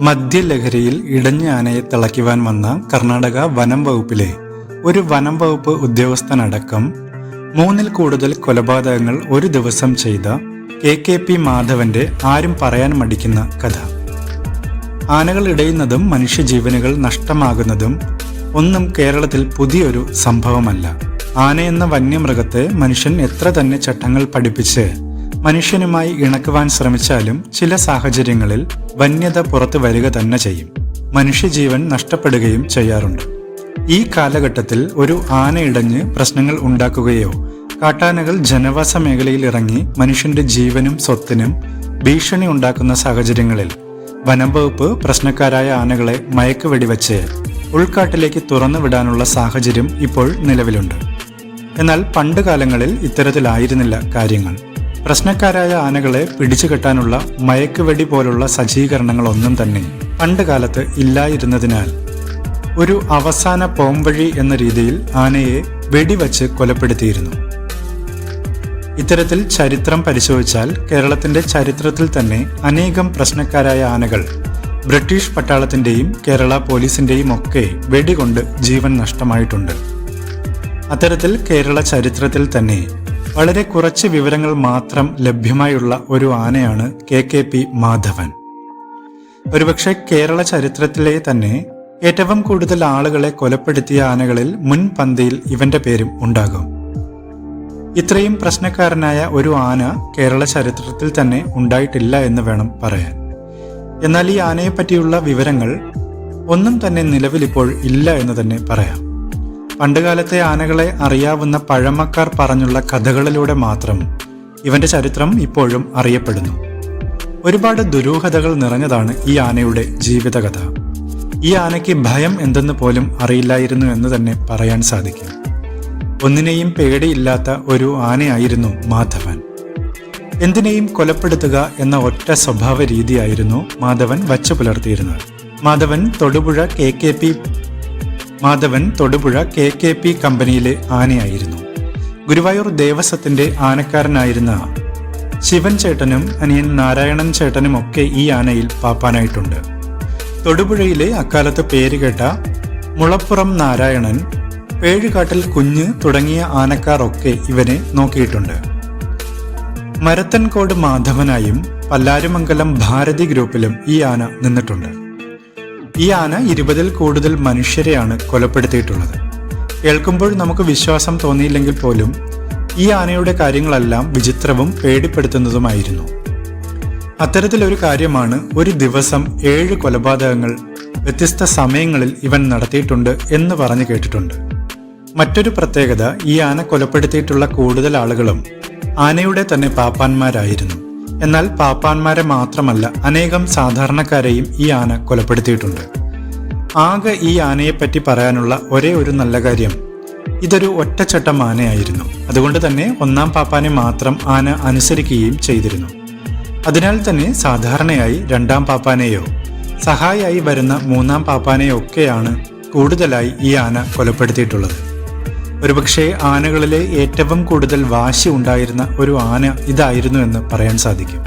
മദ്യലഹരിയിൽ ഇടഞ്ഞ ആനയെ തിളയ്ക്കുവാൻ വന്ന കർണാടക വനം വകുപ്പിലെ ഒരു വനം വകുപ്പ് ഉദ്യോഗസ്ഥനടക്കം മൂന്നിൽ കൂടുതൽ കൊലപാതകങ്ങൾ ഒരു ദിവസം ചെയ്ത കെ കെ പി മാധവന്റെ ആരും പറയാൻ മടിക്കുന്ന കഥ. ആനകൾ ഇടയുന്നതും മനുഷ്യജീവനുകൾ നഷ്ടമാകുന്നതും ഒന്നും കേരളത്തിൽ പുതിയൊരു സംഭവമല്ല. ആനയെന്ന വന്യമൃഗത്തെ മനുഷ്യൻ എത്ര തന്നെ ചട്ടങ്ങൾ പഠിപ്പിച്ച് മനുഷ്യനുമായി ഇണക്കുവാൻ ശ്രമിച്ചാലും ചില സാഹചര്യങ്ങളിൽ വന്യത പുറത്തു വരിക തന്നെ ചെയ്യും. മനുഷ്യജീവൻ നഷ്ടപ്പെടുകയും ചെയ്യാറുണ്ട്. ഈ കാലഘട്ടത്തിൽ ഒരു ആനയിടഞ്ഞ് പ്രശ്നങ്ങൾ ഉണ്ടാക്കുകയോ കാട്ടാനകൾ ജനവാസ മേഖലയിൽ ഇറങ്ങി മനുഷ്യന്റെ ജീവനും സ്വത്തിനും ഭീഷണി ഉണ്ടാക്കുന്ന സാഹചര്യങ്ങളിൽ വനം വകുപ്പ് പ്രശ്നക്കാരായ ആനകളെ മയക്ക് വെടിവെച്ച് ഉൾക്കാട്ടിലേക്ക് തുറന്നു വിടാനുള്ള സാഹചര്യം ഇപ്പോൾ നിലവിലുണ്ട്. എന്നാൽ പണ്ട് കാലങ്ങളിൽ ഇത്തരത്തിലായിരുന്നില്ല കാര്യങ്ങൾ. പ്രശ്നക്കാരായ ആനകളെ പിടിച്ചു കെട്ടാനുള്ള മയക്കുവെടി പോലുള്ള സജ്ജീകരണങ്ങളൊന്നും തന്നെ പണ്ട് കാലത്ത് ഇല്ലായിരുന്നതിനാൽ ഒരു അവസാന പോംവഴി എന്ന രീതിയിൽ ആനയെ വെടിവച്ച് കൊലപ്പെടുത്തിയിരുന്നു. ഇത്തരത്തിൽ ചരിത്രം പരിശോധിച്ചാൽ കേരളത്തിന്റെ ചരിത്രത്തിൽ തന്നെ അനേകം പ്രശ്നക്കാരായ ആനകൾ ബ്രിട്ടീഷ് പട്ടാളത്തിന്റെയും കേരള പോലീസിന്റെയും ഒക്കെ വെടികൊണ്ട് ജീവൻ നഷ്ടമായിട്ടുണ്ട്. അത്തരത്തിൽ കേരള ചരിത്രത്തിൽ തന്നെ വളരെ കുറച്ച് വിവരങ്ങൾ മാത്രം ലഭ്യമായുള്ള ഒരു ആനയാണ് കെ കെ പി മാധവൻ. ഒരുപക്ഷെ കേരള ചരിത്രത്തിലെ തന്നെ ഏറ്റവും കൂടുതൽ ആളുകളെ കൊലപ്പെടുത്തിയ ആനകളിൽ മുൻപന്തിയിൽ ഇവന്റെ പേരും ഉണ്ടാകും. ഇത്രയും പ്രശ്നക്കാരനായ ഒരു ആന കേരള ചരിത്രത്തിൽ തന്നെ ഉണ്ടായിട്ടില്ല എന്ന് വേണം പറയാൻ. എന്നാൽ ഈ ആനയെപ്പറ്റിയുള്ള വിവരങ്ങൾ ഒന്നും തന്നെ നിലവിലിപ്പോൾ ഇല്ല എന്ന് തന്നെ പറയാം. പണ്ടുകാലത്തെ ആനകളെ അറിയാവുന്ന പഴമക്കാർ പറഞ്ഞുള്ള കഥകളിലൂടെ മാത്രം ഇവന്റെ ചരിത്രം ഇപ്പോഴും അറിയപ്പെടുന്നു. ഒരുപാട് ദുരൂഹതകൾ നിറഞ്ഞതാണ് ഈ ആനയുടെ ജീവിതകഥ. ഈ ആനയ്ക്ക് ഭയം എന്തെന്ന് പോലും അറിയില്ലായിരുന്നു എന്ന് തന്നെ പറയാൻ സാധിക്കും. ഒന്നിനെയും പേടിയില്ലാത്ത ഒരു ആനയായിരുന്നു മാധവൻ. എന്തിനേയും കൊലപ്പെടുത്തുക എന്ന ഒറ്റ സ്വഭാവ രീതിയായിരുന്നു മാധവൻ വച്ചു പുലർത്തിയിരുന്നത്. Madhavan Thodupuzha K K P Madhavan Thodupuzha K K P കമ്പനിയിലെ ആനയായിരുന്നു. ഗുരുവായൂർ ദേവസ്വത്തിന്റെ ആനക്കാരനായിരുന്ന ശിവൻ ചേട്ടനും അനിയൻ നാരായണൻ ചേട്ടനും ഒക്കെ ഈ ആനയിൽ പാപ്പാനായിട്ടുണ്ട്. തൊടുപുഴയിലെ അക്കാലത്ത് പേരുകേട്ട മുളപ്പുറം നാരായണൻ പേഴുകാട്ടിൽ കുഞ്ഞ് തുടങ്ങിയ ആനക്കാരൊക്കെ ഇവനെ നോക്കിയിട്ടുണ്ട്. മരത്തൻകോട് മാധവനായും പല്ലാരുമംഗലം ഭാരതി ഗ്രൂപ്പിലും ഈ ആന നിന്നിട്ടുണ്ട്. ഈ ആന ഇരുപതിൽ കൂടുതൽ മനുഷ്യരെയാണ് കൊലപ്പെടുത്തിയിട്ടുള്ളത്. കേൾക്കുമ്പോൾ നമുക്ക് വിശ്വാസം തോന്നിയില്ലെങ്കിൽ പോലും ഈ ആനയുടെ കാര്യങ്ങളെല്ലാം വിചിത്രവും പേടിപ്പെടുത്തുന്നതുമായിരുന്നു. അത്തരത്തിലൊരു കാര്യമാണ് ഒരു ദിവസം ഏഴ് കൊലപാതകങ്ങൾ വ്യത്യസ്ത സമയങ്ങളിൽ ഇവൻ നടത്തിയിട്ടുണ്ട് എന്ന് പറഞ്ഞു കേട്ടിട്ടുണ്ട്. മറ്റൊരു പ്രത്യേകത ഈ ആന കൊലപ്പെടുത്തിയിട്ടുള്ള കൂടുതൽ ആളുകളും ആനയുടെ തന്നെ പാപ്പാന്മാരായിരുന്നു. എന്നാൽ പാപ്പാന്മാരെ മാത്രമല്ല അനേകം സാധാരണക്കാരെയും ഈ ആന കൊലപ്പെടുത്തിയിട്ടുണ്ട്. ആകെ ഈ ആനയെപ്പറ്റി പറയാനുള്ള ഒരേ ഒരു നല്ല കാര്യം ഇതൊരു ഒറ്റച്ചട്ടം ആനയായിരുന്നു അതുകൊണ്ട് തന്നെ ഒന്നാം പാപ്പാനെ മാത്രം ആന അനുസരിക്കുകയും ചെയ്തിരുന്നു. അതിനാൽ തന്നെ സാധാരണയായി രണ്ടാം പാപ്പാനെയോ സഹായിയായി വരുന്ന മൂന്നാം പാപ്പാനെയോ ഒക്കെയാണ് കൂടുതലായി ഈ ആന കൊലപ്പെടുത്തിയിട്ടുള്ളത്. ഒരുപക്ഷെ ആനകളിലെ ഏറ്റവും കൂടുതൽ വാശി ഉണ്ടായിരുന്ന ഒരു ആന ഇതായിരുന്നു എന്ന് പറയാൻ സാധിക്കും.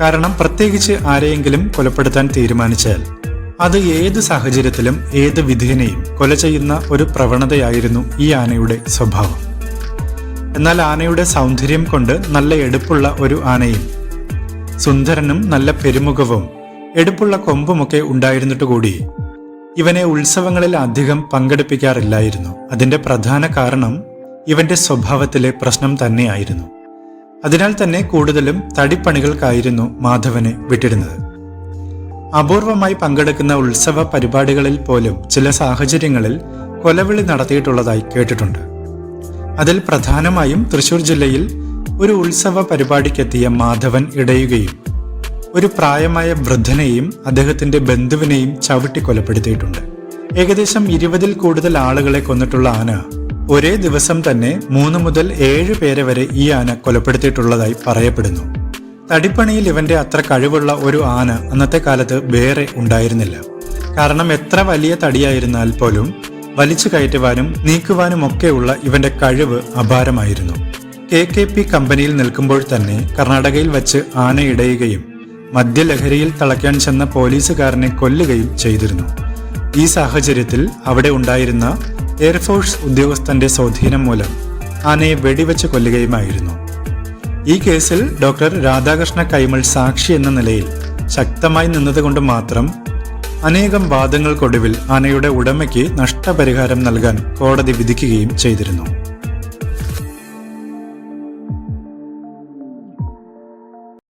കാരണം പ്രത്യേകിച്ച് ആരെയെങ്കിലും കൊലപ്പെടുത്താൻ തീരുമാനിച്ചാൽ അത് ഏത് സാഹചര്യത്തിലും ഏത് വിധേനയും കൊല ചെയ്യുന്ന ഒരു പ്രവണതയായിരുന്നു ഈ ആനയുടെ സ്വഭാവം. എന്നാൽ ആനയുടെ സൗന്ദര്യം കൊണ്ട് നല്ല എടുപ്പുള്ള ഒരു ആനയും സുന്ദരനും നല്ല പെരുമുഖവും എടുപ്പുള്ള കൊമ്പുമൊക്കെ ഉണ്ടായിരുന്നിട്ട് കൂടി ഇവനെ ഉത്സവങ്ങളിൽ അധികം പങ്കെടുപ്പിക്കാറില്ലായിരുന്നു. അതിന്റെ പ്രധാന കാരണം ഇവന്റെ സ്വഭാവത്തിലെ പ്രശ്നം തന്നെയായിരുന്നു. അതിനാൽ തന്നെ കൂടുതലും തടിപ്പണികൾക്കായിരുന്നു മാധവനെ വിട്ടിരുന്നത്. അപൂർവമായി പങ്കെടുക്കുന്ന ഉത്സവ പരിപാടികളിൽ പോലും ചില സാഹചര്യങ്ങളിൽ കൊലവിളി നടത്തിയിട്ടുള്ളതായി കേട്ടിട്ടുണ്ട്. അതിൽ പ്രധാനമായും തൃശൂർ ജില്ലയിൽ ഒരു ഉത്സവ പരിപാടിക്കെത്തിയ മാധവൻ ഇടയുകയും ഒരു പ്രായമായ വൃദ്ധനെയും അദ്ദേഹത്തിന്റെ ബന്ധുവിനെയും ചവിട്ടി കൊലപ്പെടുത്തിയിട്ടുണ്ട്. ഏകദേശം ഇരുപതിൽ കൂടുതൽ ആളുകളെ കൊന്നിട്ടുള്ള ആന ഒരേ ദിവസം തന്നെ മൂന്ന് മുതൽ ഏഴ് പേരെ വരെ ഈ ആന കൊലപ്പെടുത്തിയിട്ടുള്ളതായി പറയപ്പെടുന്നു. തടിപ്പണിയിൽ ഇവന്റെ അത്ര കഴിവുള്ള ഒരു ആന അന്നത്തെ കാലത്ത് വേറെ ഉണ്ടായിരുന്നില്ല. കാരണം എത്ര വലിയ തടിയായിരുന്നാൽ പോലും വലിച്ചു കയറ്റുവാനും നീക്കുവാനും ഒക്കെയുള്ള ഇവന്റെ കഴിവ് അപാരമായിരുന്നു. കെ കെ പി കമ്പനിയിൽ നിൽക്കുമ്പോൾ തന്നെ കർണാടകയിൽ വച്ച് ആന ഇടയുകയും മദ്യലഹരിയിൽ തളയ്ക്കാൻ ചെന്ന പോലീസുകാരനെ കൊല്ലുകയും ചെയ്തിരുന്നു. ഈ സാഹചര്യത്തിൽ അവിടെ ഉണ്ടായിരുന്ന എയർഫോഴ്സ് ഉദ്യോഗസ്ഥന്റെ സ്വാധീനം മൂലം ആനയെ വെടിവെച്ച് കൊല്ലുകയുമായിരുന്നു. ഈ കേസിൽ ഡോക്ടർ രാധാകൃഷ്ണ കൈമൾ സാക്ഷി എന്ന നിലയിൽ ശക്തമായി നിന്നതുകൊണ്ട് മാത്രം അനേകം വാദങ്ങൾക്കൊടുവിൽ ആനയുടെ ഉടമയ്ക്ക് നഷ്ടപരിഹാരം നൽകാൻ കോടതി വിധിക്കുകയും ചെയ്തിരുന്നു.